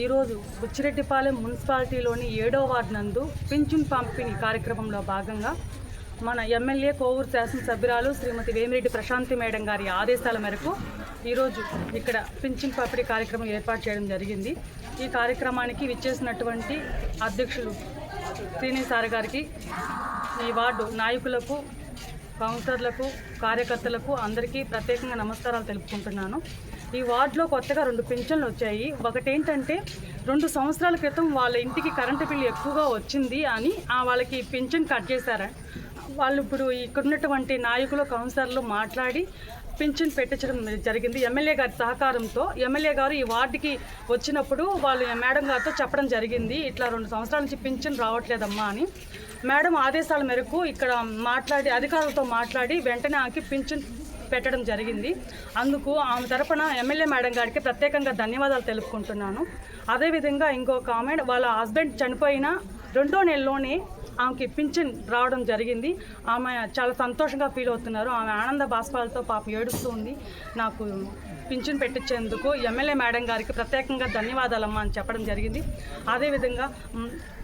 ఈరోజు బుచ్చిరెడ్డిపాలెం మున్సిపాలిటీలోని ఏడో వార్డు నందు పింఛన్ పంపిణీ కార్యక్రమంలో భాగంగా మన ఎమ్మెల్యే కోవూరు శాసనసభ్యురాలు శ్రీమతి వేమిరెడ్డి ప్రశాంతి మేడం గారి ఆదేశాల మేరకు ఈరోజు ఇక్కడ పింఛన్ పంపిణీ కార్యక్రమం ఏర్పాటు చేయడం జరిగింది. ఈ కార్యక్రమానికి విచ్చేసినటువంటి అధ్యక్షులు శ్రీని సార్ గారికి ఈ వార్డు నాయకులకు కౌన్సిలర్లకు కార్యకర్తలకు అందరికీ ప్రత్యేకంగా నమస్కారాలు తెలుపుకుంటున్నాను. ఈ వార్డులో కొత్తగా రెండు పెన్షన్లు వచ్చాయి. ఒకటి ఏంటంటే రెండు సంవత్సరాల క్రితం వాళ్ళ ఇంటికి కరెంటు బిల్లు ఎక్కువగా వచ్చింది అని ఆ వాళ్ళకి పింఛన్ కట్ చేశారు. వాళ్ళు ఇప్పుడు ఇక్కడ ఉన్నటువంటి నాయకులు కౌన్సిలర్లు మాట్లాడి పింఛన్ పెట్టించడం జరిగింది. ఎమ్మెల్యే గారి సహకారంతో ఎమ్మెల్యే గారు ఈ వార్డుకి వచ్చినప్పుడు వాళ్ళు మేడం గారితో చెప్పడం జరిగింది. ఇట్లా రెండు సంవత్సరాల నుంచి పింఛన్ రావట్లేదమ్మా అని. మేడం ఆదేశాల మేరకు ఇక్కడ మాట్లాడి అధికారులతో మాట్లాడి వెంటనే ఆకి పింఛన్ పెట్టడం జరిగింది. అందుకు ఆమె తరపున ఎమ్మెల్యే మేడం గారికి ప్రత్యేకంగా ధన్యవాదాలు తెలుపుకుంటున్నాను. అదేవిధంగా ఇంకొక ఆమె వాళ్ళ హస్బెండ్ చనిపోయిన రెండో నెలలోనే ఆమెకి పింఛన్ రావడం జరిగింది. ఆమె చాలా సంతోషంగా ఫీల్ అవుతున్నారు. ఆమె ఆనంద బాష్పాలతో పాప ఏడుస్తూ ఉంది. నాకు పింఛన్ పెట్టించేందుకు ఎమ్మెల్యే మేడం గారికి ప్రత్యేకంగా ధన్యవాదాలమ్మా అని చెప్పడం జరిగింది. అదేవిధంగా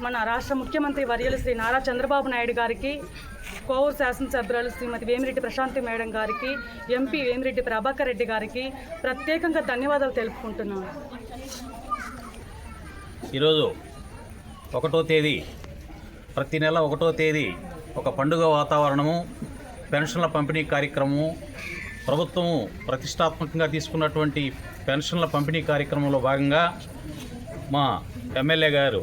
మన రాష్ట్ర ముఖ్యమంత్రి వర్యలు శ్రీ నారా చంద్రబాబు నాయుడు గారికి కోవూరు శాసనసభ్యురాలు శ్రీమతి వేమిరెడ్డి ప్రశాంతి మేడం గారికి ఎంపీ వేమిరెడ్డి ప్రభాకర్ రెడ్డి గారికి ప్రత్యేకంగా ధన్యవాదాలు తెలుపుకుంటున్నాను. ఈరోజు ఒకటో తేదీ ప్రతి నెల ఒకటో తేదీ ఒక పండుగ వాతావరణము పెన్షన్ల పంపిణీ కార్యక్రమము ప్రభుత్వము ప్రతిష్టాత్మకంగా తీసుకున్నటువంటి పెన్షన్ల పంపిణీ కార్యక్రమంలో భాగంగా మా ఎమ్మెల్యే గారు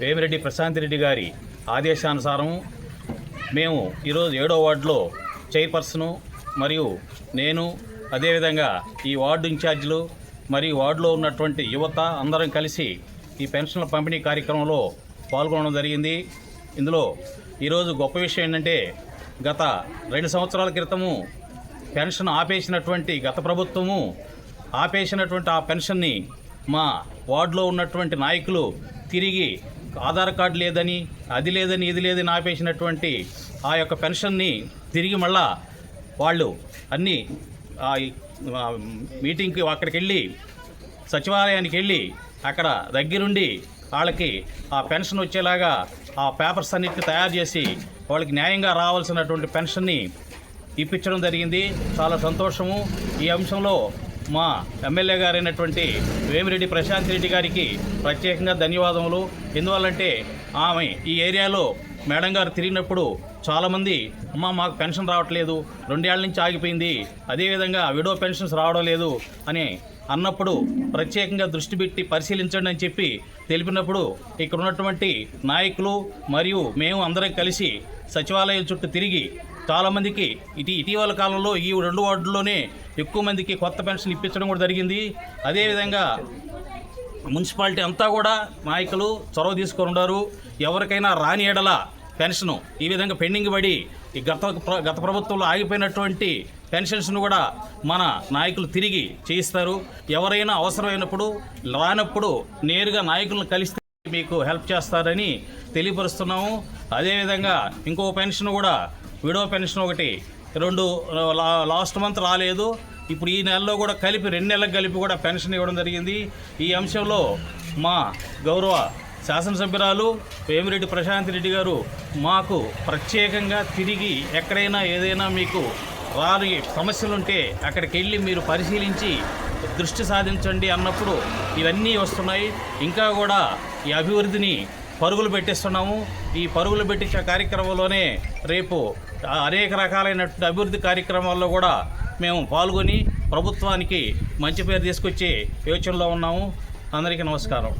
వేమిరెడ్డి ప్రశాంత్ రెడ్డి గారి ఆదేశానుసారం మేము ఈరోజు ఏడో వార్డులో చైర్పర్సను మరియు నేను అదేవిధంగా ఈ వార్డు ఇన్ఛార్జీలు మరియు వార్డులో ఉన్నటువంటి యువత అందరం కలిసి ఈ పెన్షన్ల పంపిణీ కార్యక్రమంలో పాల్గొనడం జరిగింది. ఇందులో ఈరోజు గొప్ప విషయం ఏంటంటే గత రెండు సంవత్సరాల క్రితము పెన్షన్ ఆపేసినటువంటి గత ప్రభుత్వము ఆపేసినటువంటి ఆ పెన్షన్ని మా వార్డులో ఉన్నటువంటి నాయకులు తిరిగి ఆధార్ కార్డు లేదని అది లేదని ఇది లేదని ఆపేసినటువంటి ఆ యొక్క పెన్షన్ని తిరిగి మళ్ళా వాళ్ళు అన్నీ మీటింగ్కి అక్కడికి వెళ్ళి సచివాలయానికి వెళ్ళి అక్కడ దగ్గరుండి వాళ్ళకి ఆ పెన్షన్ వచ్చేలాగా ఆ పేపర్స్ అన్నిటిని తయారు చేసి వాళ్ళకి న్యాయంగా రావాల్సినటువంటి పెన్షన్ని ఇప్పించడం జరిగింది. చాలా సంతోషము. ఈ అంశంలో మా ఎమ్మెల్యే గారైనటువంటి వేమిరెడ్డి ప్రశాంత్ రెడ్డి గారికి ప్రత్యేకంగా ధన్యవాదములు. ఎందువల్లంటే ఆమె ఈ ఏరియాలో మేడం గారు తిరిగినప్పుడు చాలామంది అమ్మ మాకు పెన్షన్ రావట్లేదు. రెండేళ్ళ నుంచి ఆగిపోయింది. అదేవిధంగా విడో పెన్షన్స్ రావడం లేదు అని అన్నప్పుడు ప్రత్యేకంగా దృష్టి పెట్టి పరిశీలించండి అని చెప్పి తెలిపినప్పుడు ఇక్కడ ఉన్నటువంటి నాయకులు మరియు మేము అందరం కలిసి సచివాలయం చుట్టూ తిరిగి చాలామందికి ఇటు ఇటీవల కాలంలో ఈ రెండు వార్డుల్లోనే ఎక్కువ మందికి కొత్త పెన్షన్ ఇప్పించడం కూడా జరిగింది. అదేవిధంగా మున్సిపాలిటీ అంతా కూడా నాయకులు చొరవ తీసుకొని ఉన్నారు. ఎవరికైనా రాని ఎడల పెన్షను. ఈ విధంగా పెండింగ్ పడి ఈ గత గత ప్రభుత్వంలో ఆగిపోయినటువంటి పెన్షన్స్ను కూడా మన నాయకులు తిరిగి చేయిస్తారు. ఎవరైనా అవసరమైనప్పుడు రానప్పుడు నేరుగా నాయకులను కలిస్తే మీకు హెల్ప్ చేస్తారని తెలియపరుస్తున్నాము. అదేవిధంగా ఇంకో పెన్షన్ కూడా విడో పెన్షన్ ఒకటి రెండు లా- లాస్ట్ మంత్ రాలేదు. ఇప్పుడు ఈ నెలలో కూడా కలిపి రెండు నెలలకు కలిపి కూడా పెన్షన్ ఇవ్వడం జరిగింది. ఈ అంశంలో మా గౌరవ శాసనసభ్యురాలు వేమిరెడ్డి ప్రశాంత్ రెడ్డి గారు మాకు ప్రత్యేకంగా తిరిగి ఎక్కడైనా ఏదైనా మీకు రాని సమస్యలుంటే అక్కడికి వెళ్ళి మీరు పరిశీలించి దృష్టి సాధించండి అన్నప్పుడు ఇవన్నీ వస్తున్నాయి. ఇంకా కూడా ఈ అభివృద్ధిని పరుగులు పెట్టిస్తున్నాము. ఈ పరుగులు పెట్టించే కార్యక్రమంలోనే రేపు అనేక రకాలైనటువంటి అభివృద్ధి కార్యక్రమాల్లో కూడా మేము పాల్గొని ప్రభుత్వానికి మంచి పేరు తీసుకొచ్చే యోచనలో ఉన్నాము. అందరికీ నమస్కారం.